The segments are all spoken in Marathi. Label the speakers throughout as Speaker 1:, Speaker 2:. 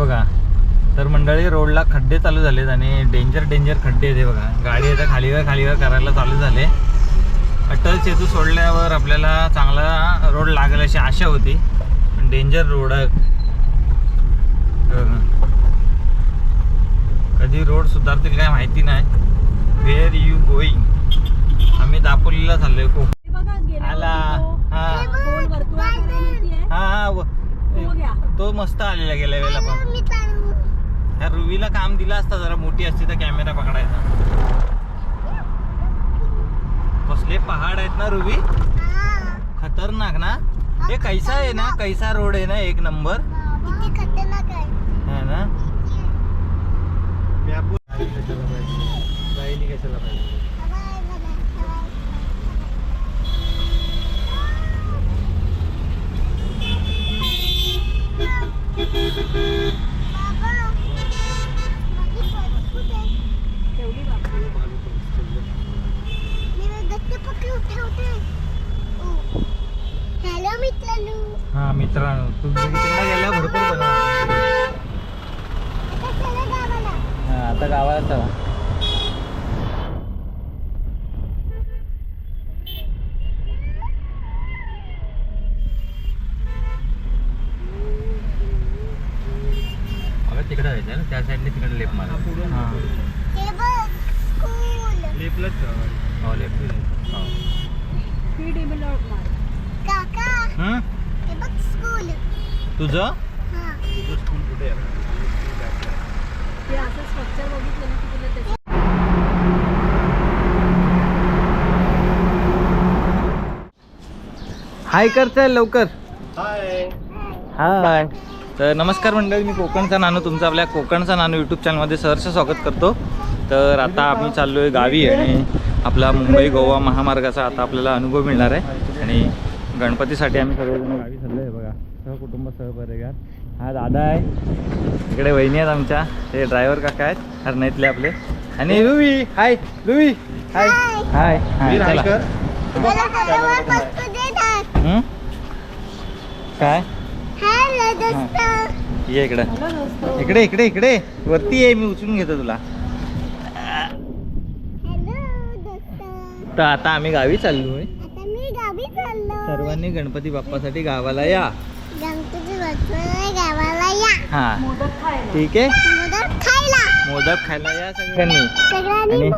Speaker 1: बघा. तर मंडळी रोडला खड्डे चालू झालेत आणि डेंजर डेंजर खड्डे आहेत हे बघा. गाडी आता खालीवर खालीवर करायला चालू झाले. अटल सेतू सोडल्यावर आपल्याला चांगला रोड लागेल अशी आशा होती. पण डेंजर रोड. कधी रोड सुधारतील काय माहिती नाही. वेअर यू गोईंग आम्ही दापोलीला चाललोय खूप.
Speaker 2: हे
Speaker 1: आला. हा? हा हा
Speaker 2: तो
Speaker 1: मस्त आलेला गेल्या वेळेला पण. ह्या रुवीला काम दिलं असतं जरा मोठी असती तर कॅमेरा पकडायचा. कसले पहाड आहेत ना रुवी खतरनाक ना? हे कैसा आहे ना? कैसा रोड आहे ना? एक नंबर. है ना? कशाला पाहिजे
Speaker 2: ठेवली बापरे.
Speaker 3: हॅलो मित्रांनो
Speaker 1: हा मित्रांनो तुम्ही तिकडे गेल्या भरपूर हा आता गावाला चला. जायचं ना त्या साईडने तिकडे लेप मारा लेपलाच हो. लेप हो हं?
Speaker 3: हे.
Speaker 1: तुझं?
Speaker 3: हा.
Speaker 1: तुझं स्कूल कुठे आहे?
Speaker 2: ते असं स्ट्रक्चर बघितलं ना की तुला त्याचं
Speaker 1: हाय कर चल लवकर हाय तर नमस्कार मंडळी मी कोकणचा नानू तुमचं आपल्या कोकणचा नानू यूट्यूब चॅनलमध्ये सहर्ष स्वागत करतो. तर आता आम्ही चाललो आहे गावी आणि आपला मुंबई गोवा महामार्गाचा आता आपल्याला अनुभव मिळणार आहे. आणि गणपतीसाठी आम्ही सगळेजण गावी चाललो आहे बघा. सहकुटुंब सहपरिवार हा दादा आहे. इकडे वहिनी आहेत आमच्या. ते ड्रायव्हर काका आहेत. हरणाईतले आपले. आणि लुवी हाय लुवी हाय हाय हाय? काय? ये इकडं. इकडे इकडे इकडे. वरती ये मी उचलून घेतो तुला.
Speaker 3: हॅलो दोस्त.
Speaker 1: तर आता आम्ही गावी चाललोय
Speaker 3: आता मी गावी चाललो
Speaker 1: सर्वांनी गणपती बाप्पासाठी गावाला या.
Speaker 3: गणपती बाप्पा गावाला या.
Speaker 1: हा.
Speaker 2: मोदक खायला.
Speaker 1: ठीक आहे?
Speaker 3: मोदक खायला
Speaker 1: या सगळ्यांनी. आणि-.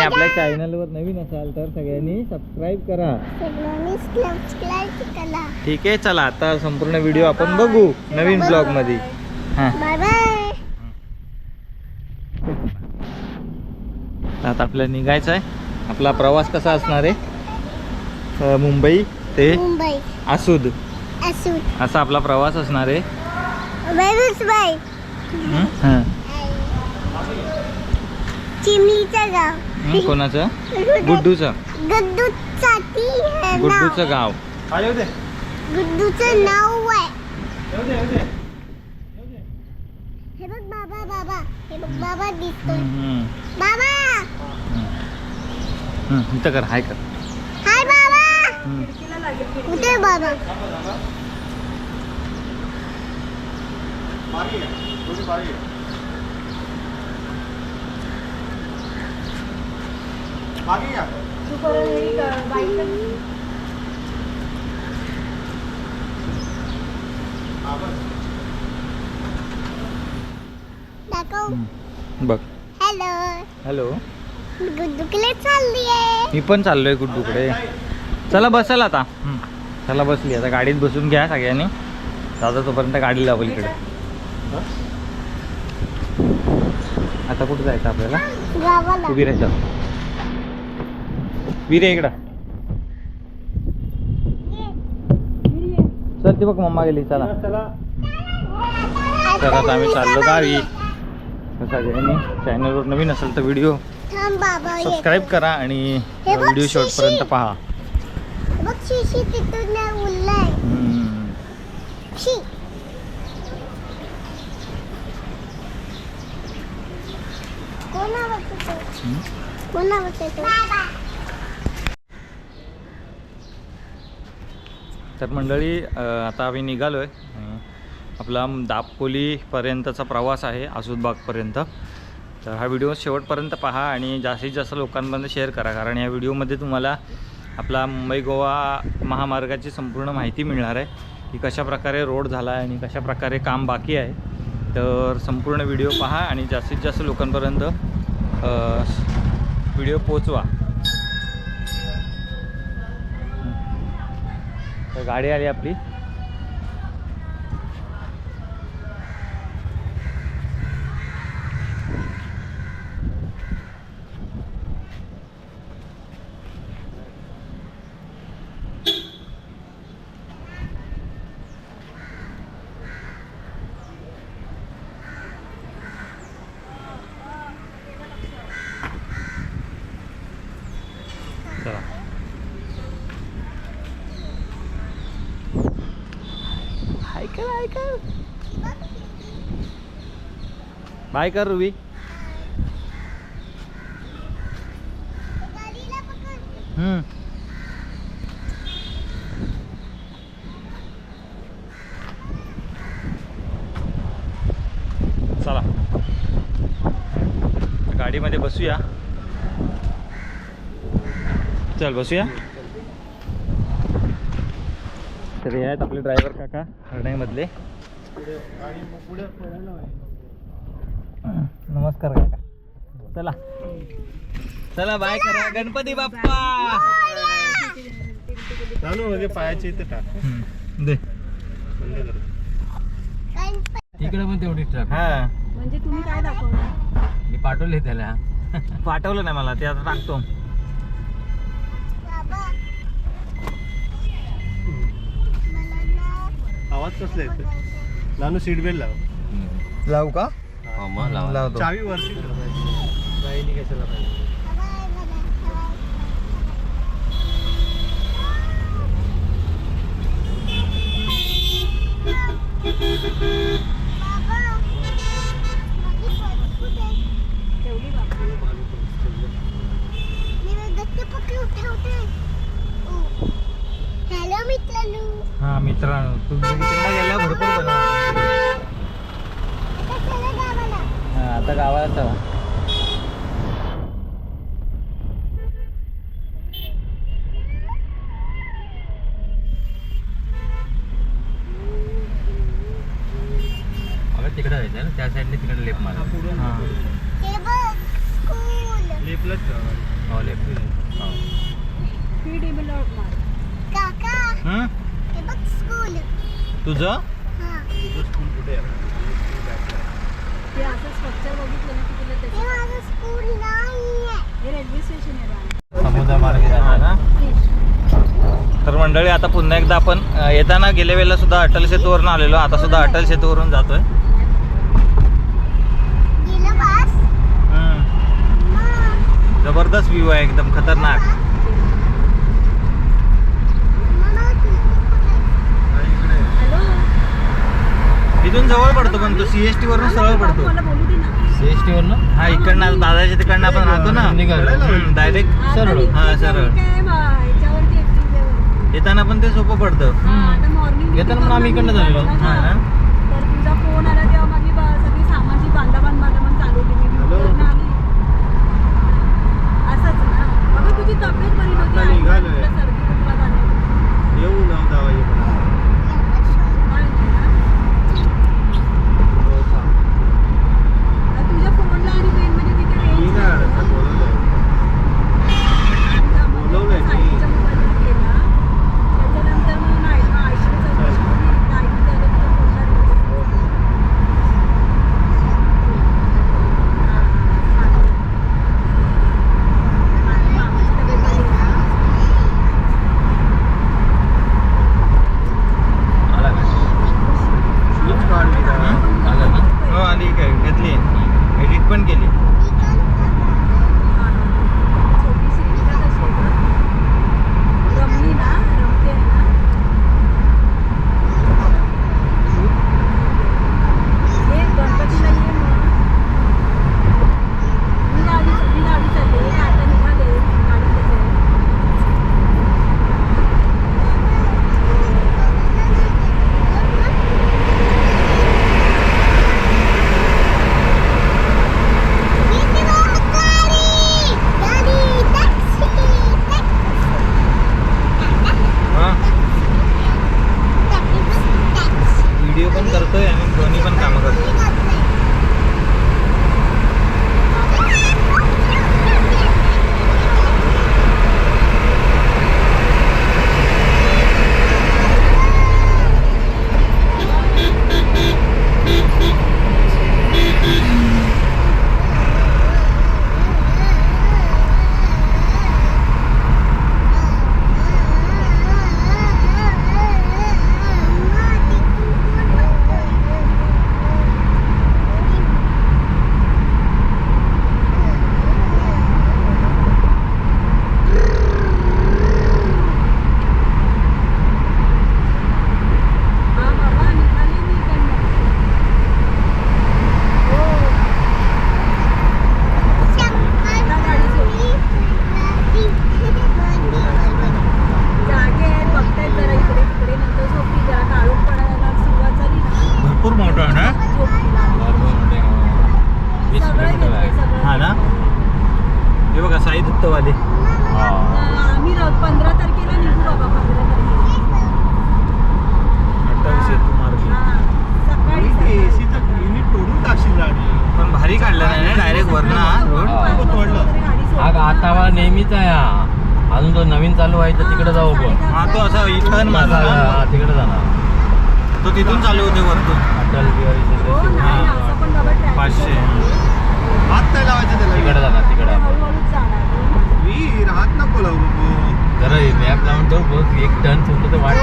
Speaker 1: आपल्या चॅनलवर नवीन असाल तर सगळ्यांनी सबस्क्राईब करा. ठीक आहे चला आता संपूर्ण व्हिडिओ आपण बघू नवीन
Speaker 3: ब्लॉगमध्ये
Speaker 1: आता आपल्याला निघायचं आहे. आपला प्रवास कसा असणार आहे? मुंबई ते आसूद
Speaker 3: असून
Speaker 1: असा आपला प्रवास असणार आहे.
Speaker 3: गाव.
Speaker 1: कोणाचं? गुड्डूचं.
Speaker 3: हे नाव.
Speaker 1: गुड्डूचं गाव.
Speaker 3: गुड्डूचं नाव आहे हे बघ बाबा बाबा. हे बघ बाबा दिसतोय.
Speaker 1: हं,
Speaker 3: बाबा!
Speaker 1: हं. हं, इथं कर हाय कर.
Speaker 3: हाय बाबा. कुठे आहे बाबा
Speaker 1: बघ.
Speaker 3: हॅलो.
Speaker 1: हॅलो.
Speaker 3: गुड्डूकडे चालली आहे
Speaker 1: मी पण चाललोय गुड्डूकडे. चला बसाल आता. चला बसली. आता गाडीत बसून घ्या सगळ्यांनी. दादा तोपर्यंत गाडी लावल इकडे. आता कुठं जायचं आपल्याला?
Speaker 3: गावाला.
Speaker 1: उभी राहायचं विरे इकडं. चल ती बघ मम्मा गेली चला. तर आता आम्ही चाललो गावी. सगळ्यांनी चॅनलवर नवीन असेल तर व्हिडिओ सबस्क्राईब करा आणि व्हिडिओ शेवटपर्यंत. पहा.
Speaker 3: कोण आवडतो
Speaker 1: हम्म.
Speaker 3: कोण आवडतो
Speaker 1: तर मंडळी आता आम्ही निघालो आहे आपला दापोलीपर्यंतचा प्रवास आहे आसूदबागपर्यंत तर हा व्हिडिओ शेवटपर्यंत पहा आणि जास्तीत जास्त लोकांपर्यंत शेअर करा. कारण या व्हिडिओमध्ये तुम्हाला आपला मुंबई गोवा महामार्गाची संपूर्ण माहिती मिळणार आहे की कशाप्रकारे रोड झाला आहे आणि कशाप्रकारे काम बाकी आहे. तर संपूर्ण व्हिडिओ पहा आणि जास्तीत जास्त लोकांपर्यंत व्हिडिओ पोचवा तर गाडी आली आपली. बाय कर रुबी. हम्म. चला. गाडीमध्ये बसूया. चल बसूया. तर हे आहेत आपले ड्रायव्हर काका हरणाईमधले नमस्कार काका. चला. चला बाय करा. गणपती बाप्पा.
Speaker 4: चालू म्हणजे पायाच्या इथे टाक.
Speaker 1: दे.
Speaker 5: इकडे पण तेवढी ट्रक
Speaker 1: हा.
Speaker 2: म्हणजे तुम्ही काय दाखवणार
Speaker 5: मी पाठवले त्याला.
Speaker 1: पाठवलं नाही मला ते आता टाकतो.
Speaker 4: आवाज कसला येतो नानू सीट बेल्ट लाव.
Speaker 1: लावू का?
Speaker 5: हो मग लावा.
Speaker 1: लावतो.
Speaker 4: चावी वरती ठेवायची बाईने कशाला पाहिजे?
Speaker 3: हॅलो मित्रांनो.
Speaker 1: हा मित्रांनो तुम्ही तिकडे गेला भरपूर बनवा
Speaker 3: आता चला गावाला
Speaker 1: हा आता गावाला चला
Speaker 5: अगं तिकडे जायचं ना त्या साईडने तिकडे लेप मारा
Speaker 1: हा.
Speaker 3: हे
Speaker 4: लेपलाच
Speaker 5: हो लेप हो.
Speaker 2: स्पीड इमिलॉट मार
Speaker 3: काका
Speaker 1: हम्म?
Speaker 3: हे बघ स्कूल
Speaker 1: तुझं
Speaker 3: हा
Speaker 4: तुझं स्कूल कुठे आहे
Speaker 2: ते असं स्ट्रक्चर बघितलं ना की तुला
Speaker 3: हे
Speaker 2: त्याचं
Speaker 3: माझं स्कूल नाहीये
Speaker 2: हे रेल्वे स्टेशन आहे राम
Speaker 5: समुद्र मार्गे
Speaker 1: हा
Speaker 5: जाणार
Speaker 1: ना तर मंडळी आता पुन्हा एकदा आपण येताना गेल्या वेळेला सुद्धा अटल सेतूवरून आलेलो. आता सुद्धा अटल सेतूवरून जातोय. जबरदस्त व्ह्यू आहे एकदम खतरनाक. इथून जवळ पडतो पण तो सीएसटी वरून सरळ पडतो.
Speaker 5: सीएसटी वर ना.
Speaker 1: हा इकडनं दादाच्या तिकडनं आपण राहतो ना. डायरेक्ट
Speaker 2: आता
Speaker 5: सरळ.
Speaker 1: हा, सरळ. येताना पण ते सोपं पडतं.
Speaker 2: हा
Speaker 5: येताना पण आम्ही इकडनं झालेलो.
Speaker 1: हा ना
Speaker 2: तर तुझा फोन आला तेव्हा माझी बा- सगळी सामानची बांधाबांध बांधाबांध चालू होती मी
Speaker 4: हॅलो.
Speaker 2: उतरून आली असंच ना अगं तुझी तब्येत बरी नव्हती
Speaker 4: आता
Speaker 2: आई
Speaker 4: निघालोय.
Speaker 2: तुला सर्दी खोकला झालेला.
Speaker 4: येऊ ना दहा वाजेपर्यंत
Speaker 2: काय नाही ना?
Speaker 4: हो, सांग.
Speaker 2: आता तुझ्या फोनला आणि पेन मध्ये तिथे
Speaker 4: मी
Speaker 2: रेंज
Speaker 4: नाही आलं, तर बोलवलंय. बोलवलंय मी.
Speaker 2: साईडच्या मोबाईलवर केला त्याच्यानंतर मग नाही मग आयशीला चौकशी केली. नाही, त्याला तुझ्या फोनला
Speaker 1: पण करतोय आणि दोन्ही पण कामं करतोय
Speaker 2: हा बाबा निघाले मी इकडनं हो आता गाडी सोडली जागे आहेत बघतायत जरा इकडे तिकडे नंतर झोपली जरा काळून पडायला सुरुवात झाली ना
Speaker 1: भरपूर मोठं आहे ना
Speaker 2: झोपली
Speaker 5: वीस
Speaker 2: सगळं
Speaker 5: किलोमीटर
Speaker 2: घेतलंय
Speaker 5: आहे
Speaker 2: सगळं
Speaker 1: हा ना हे बघा साई दत्तवाले
Speaker 5: हा.
Speaker 2: आम्ही र- पंधरा तारखेला निघू बाबा पंधरा तारखेला
Speaker 1: अठ्ठावीस येतो मार्गी
Speaker 2: हा सकाळी सकाळी.
Speaker 4: एसीचं युनिट तोडून टाकशील गाडी
Speaker 1: पण भारी काढलं नाही डायरेक्ट वरना रोड?
Speaker 5: हा. आता नेहमीच आहे हा. अजून तो नवीन चालू व्हायचं तिकडे जाऊ आपण.
Speaker 1: हा तो असा इथं
Speaker 5: माझा
Speaker 1: माझा
Speaker 5: हा, तिकडे जाणार.
Speaker 1: तो तिथून चालू होते वरतून.
Speaker 5: अटल बिहारी
Speaker 2: हो
Speaker 1: पाचशे.
Speaker 2: आहे.
Speaker 4: हात. नाही लावायचं
Speaker 5: तिकडे
Speaker 4: त्याला
Speaker 5: जाणार तिकडे
Speaker 2: जाणार.
Speaker 4: वीर हात नको लावू.
Speaker 5: जरा मॅप लावून ठेव बघ एक टर्न सुटलं तर वाट.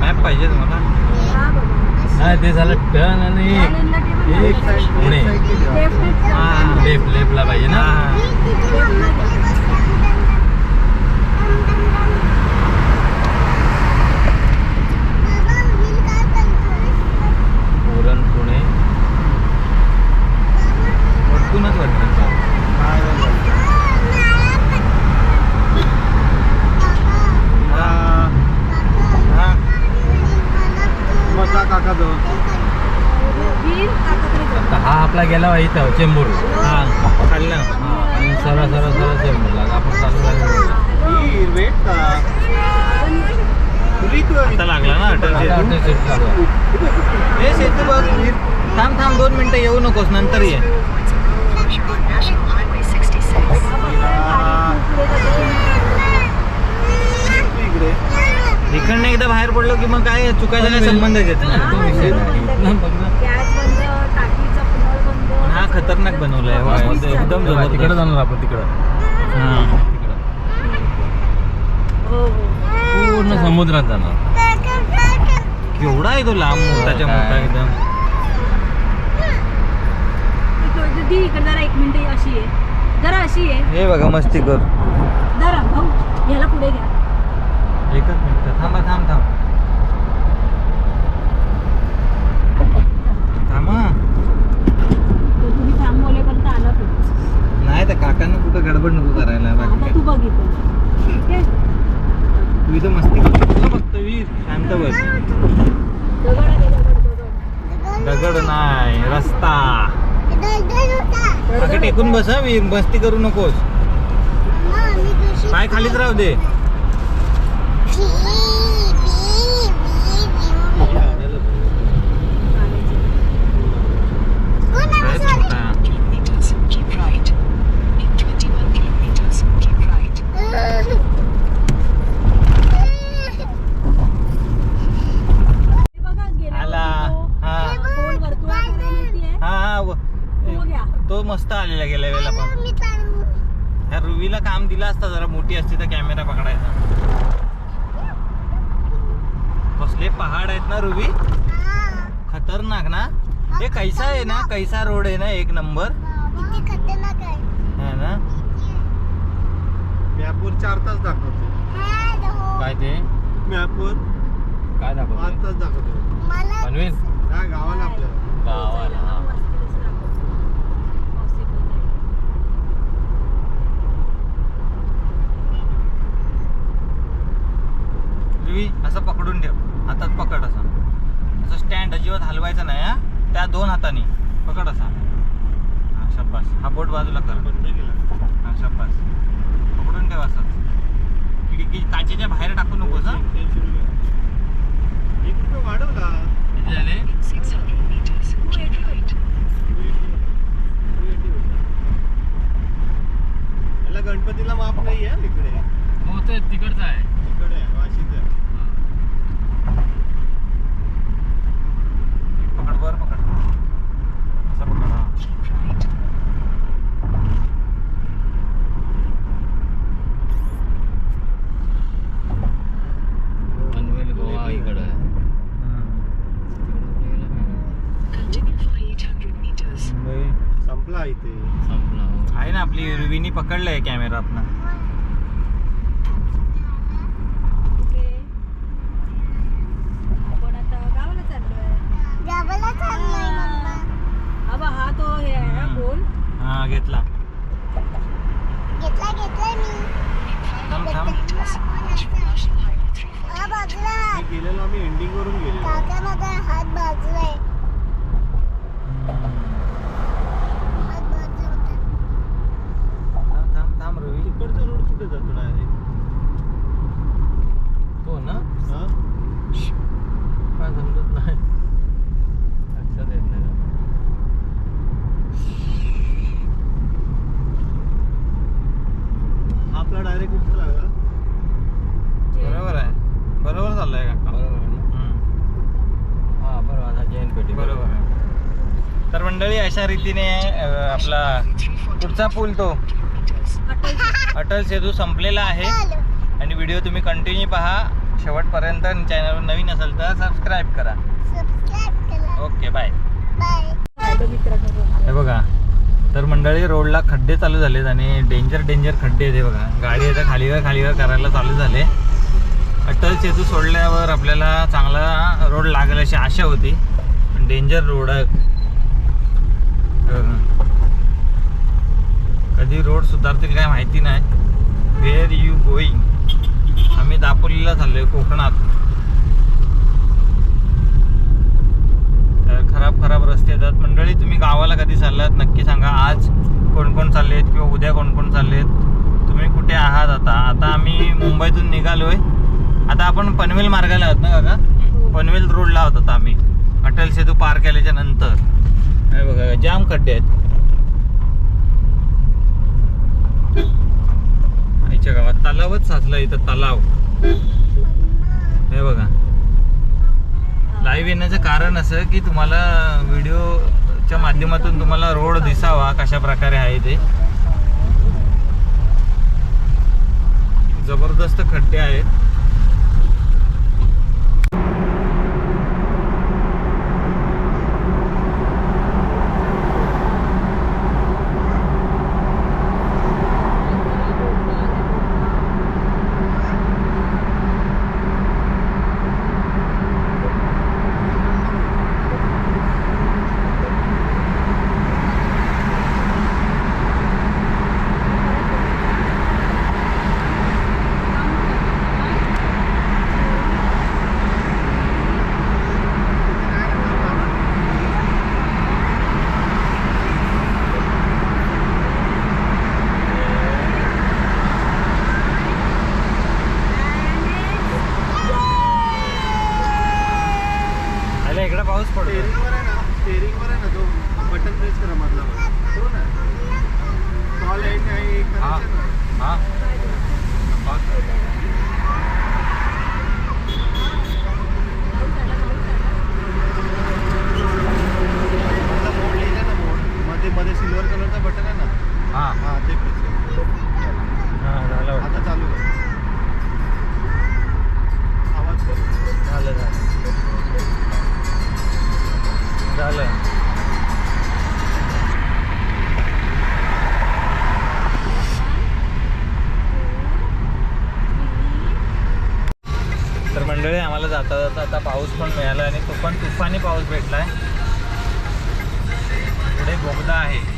Speaker 1: मॅप पाहिजे तुम्हाला
Speaker 2: हा
Speaker 5: नाही ते झालं टर्न आणि एक. पुणे.
Speaker 1: हा.
Speaker 5: लेफ्ट लेफ्टला पाहिजे ना
Speaker 1: हा.
Speaker 5: उरण पुणे
Speaker 1: वरतूनच वाटतं
Speaker 4: हा.
Speaker 1: हा
Speaker 4: मग जा काका जवळ
Speaker 2: वीर काकाकडे जाऊ.
Speaker 5: तर हा आपला इथं चेंबूर.
Speaker 1: हा खाल्लं.
Speaker 5: हा आणि सरळ सरळ सरळ चेंबूरला आपण चालू झालो.
Speaker 1: लागला ना थांब थांब दोन मिनिटं येऊ नकोस नंतर ये.
Speaker 4: इकडे
Speaker 1: इकडनं एकदा बाहेर पडलो की मग काय चुकायचा काय संबंधच येत नाही
Speaker 5: विषय नाही ना, बघ ना.
Speaker 2: गॅस बंद टाकीचा पुनळ बंद
Speaker 1: पण हा खतरनाक बनवलाय वा, एकदम
Speaker 5: तिकडे जाणार आपण तिकडं.
Speaker 1: हा
Speaker 5: तिकडं
Speaker 2: हो. हो
Speaker 5: पूर्ण समुद्रात जाणार.
Speaker 1: केवढा आहे तो लांब मोठाच्या
Speaker 5: काय?
Speaker 1: मोठा एकदम.
Speaker 2: दी इकडे जरा एक मिनिट अशी आहे. जरा अशी आहे.
Speaker 1: हे बघा मस्ती कर.
Speaker 2: जरा भाऊ याला पुढे घ्या.
Speaker 1: एकच मिनिट थांबा थांब थांब. थांबा
Speaker 2: तर तुम्ही थांबवलेपर्यंत आला तू
Speaker 1: नाही त्या काकांना कुठं गडबड नको करायला बाकी
Speaker 2: आता
Speaker 1: काय.
Speaker 2: तू बघितलं ठीक आहे?
Speaker 1: तू इथं मस्ती करतो फक्त वीर शांत बस.
Speaker 2: दगड आहे दगड दगड
Speaker 1: दगड नाही रस्ता. मागे टेकून बस हा वीर मस्ती करू नकोस. पाय खालीच राहू दे लयच मोठा आहे.
Speaker 6: Keep right. In 21 kilometers, keep right.
Speaker 2: हे बघा गेला
Speaker 1: आला.
Speaker 2: तो.
Speaker 1: हा.
Speaker 2: गोल वर्तुळाकार माहितीये
Speaker 1: हा हा व-
Speaker 2: तो
Speaker 1: मस्त आलेला गेल्या वेळेला पण. ह्या रुवीला काम दिलं असतं जरा मोठी असती तर कॅमेरा पकडायचा. कसले पहाड आहेत ना रुवी खतरनाक ना? हे कैसा आहे ना? कैसा रोड आहे ना? एक नंबर.
Speaker 3: खतरनाक आहे.
Speaker 1: है ना?
Speaker 4: मॅपवर चार तास दाखवतो
Speaker 5: काय ते?
Speaker 4: मॅपवर
Speaker 5: काय
Speaker 4: पाच
Speaker 5: दाखवतो
Speaker 4: तास दाखवतो गावाला आपल्याला.
Speaker 5: गावाला. हा.
Speaker 1: रुवी असं पकडून ठेव. हातात पकड असा. असं स्टँड अजिबात हलवायचा नाही हा. त्या दोन हाताने. पकड असा. हा शब्बास हा बोट बाजूला कर.
Speaker 4: बंद केला.
Speaker 1: हा शब्बास पकडून ठेव असं. खिडकी काचेच्या बाहेर टाकू नकोस हा.
Speaker 4: एक रुपये वाढवला.
Speaker 5: किती झाले?
Speaker 6: 600 meters, keep right.
Speaker 4: याला गणपतीला माप नाही आहे इकडे.
Speaker 5: हो ते तिकडचं आहे.
Speaker 4: इकडे आहे, वाशीत आहे.
Speaker 1: पकड वर पकड असं पकड हा
Speaker 6: Keep right.
Speaker 5: पनवेल गोवा इकडं आहे
Speaker 6: Continue for 800 meters.
Speaker 1: मुंबई
Speaker 4: संपला इथे
Speaker 5: संपला हो.
Speaker 1: आहे ना आपली विनी पकडलंय कॅमेरा आपला
Speaker 2: ओके आपण आता गावाला चाललोय
Speaker 3: गावाला चाललोय मम्मा
Speaker 2: हा बा हा तो हे आहे ना गोल
Speaker 1: हा घेतला
Speaker 3: घेतला घेतलाय मी
Speaker 1: थांब थांब
Speaker 6: Meters. Watch for National Highway 340.
Speaker 3: हा बाजूला
Speaker 4: मी
Speaker 3: हात
Speaker 4: गेलेलो आम्ही एंडिंग वरून गेलेलो
Speaker 3: काका माझा हात बाजूला आहे हात बाजूला होता.
Speaker 1: थांब थांब थांब रवी
Speaker 4: इकडचा रोड कुठे जातो डायरेक्ट
Speaker 5: तो ना
Speaker 4: हा
Speaker 5: काय समजत नाही लक्षात येत नाही
Speaker 4: हा आपला डायरेक्ट कुठे लागला
Speaker 1: बरोबर आहे बरोबर चाललंय काका
Speaker 5: बरोबर ना
Speaker 1: हम्म.
Speaker 5: हा बरोबर आता जैन पेटी
Speaker 1: बरोबर आहे तर मंडळी अशा रीतीने अं, आपला पुढचा पूल तो.
Speaker 2: अटल
Speaker 1: सेतू संपलेला आहे. आणि व्हिडिओ तुम्ही कंटिन्यू पहा. शेवटपर्यंत आणि चॅनलवर नवीन असेल तर सबस्क्राईब करा. ओके बाय हे बघा तर मंडळी रोडला खड्डे चालू झालेत आणि डेंजर डेंजर खड्डे आहेत हे बघा. गाडी आता खालीवर खालीवर करायला चालू झाले. अटल सेतू सोडल्यावर आपल्याला चांगला रोड लागेल अशी आशा होती. पण डेंजर रोड आहे कधी रोड सुधारतील काय माहिती नाही. वेअर यू गोईंग आम्ही दापोलीला चाललोय कोकणात. तर खराब खराब रस्ते येतात. मंडळी तुम्ही गावाला कधी चाललात? नक्की सांगा. आज कोण कोण चाललेत किंवा उद्या कोण कोण चाललेत? तुम्ही कुठे आहात आता? आता आम्ही मुंबईतून निघालोय. आता आपण पनवेल मार्गाला आहोत ना काका? पनवेल रोडला आहोत आता आम्ही. अटल सेतू पार केल्याच्यानंतर. हे बघा जाम खड्डे आहेत. आईच्या गावात तलावच साचला इथं तलाव. हे बघा. लाईव्ह येण्याचं कारण असं की तुम्हाला व्हिडिओच्या माध्यमातून तुम्हाला रोड दिसावा कशा प्रकारे आहे ते. जबरदस्त खड्डे आहेत आले इकडे पाऊस पडतो
Speaker 4: स्टेरिंगवर आहे ना स्टेरिंगवर आहे ना तो बटन प्रेस करा मधला तो ना कॉल एंड आहे
Speaker 1: हा
Speaker 4: करायचं ना.
Speaker 1: हा
Speaker 4: मधला मोड लिहिला ना मोडमध्ये मध्ये सिल्वर कलरचा बटन आहे ना
Speaker 1: हा
Speaker 4: हा ते प्रेस कर
Speaker 1: हा झालं वाटतं.
Speaker 4: आता चालू कर आवाज कर
Speaker 1: झालं झालं झालं तर मंडळी आम्हाला जाता जाता आता पाऊस पण मिळाला आणि तो पण तुफानी पाऊस भेटलाय. पुढे बोगदा आहे.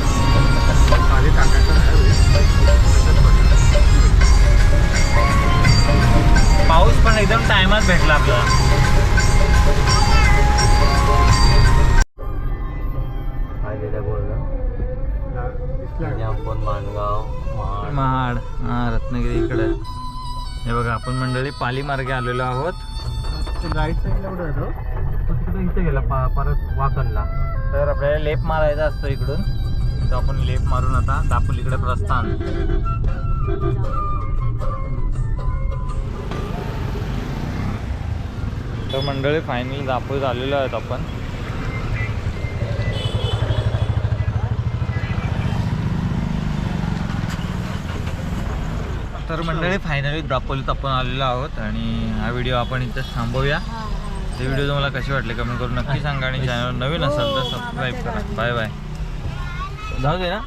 Speaker 4: खाली टाकायचं नाही
Speaker 1: पाऊस पण एकदम टायमात भेटला
Speaker 5: आपण माणगाव महाड.
Speaker 1: महाड. हा रत्नागिरी. हे बघा आपण मंडळी पाली मार्गे आलेलो आहोत.
Speaker 4: राईट साईडला कुठे
Speaker 5: तिकडे इथे गेला पा- परत वाकणला.
Speaker 1: तर आपल्याला लेप मारायचा असतो इकडून. तर आपण लेप मारून आता दापोलीकडे प्रस्थान. तर मंडळी फायनली दापोलीत आलेलो आहेत आपण. तर मंडळी फायनली दापोलीत आपण आलेलो आहोत आणि हा व्हिडिओ आपण इथं थांबवूया. ते व्हिडिओ तुम्हाला कसे वाटले कमेंट करून नक्की सांगा आणि चॅनल नवीन असेल तर सबस्क्राईब करा. बाय बाय जाऊ दे ना.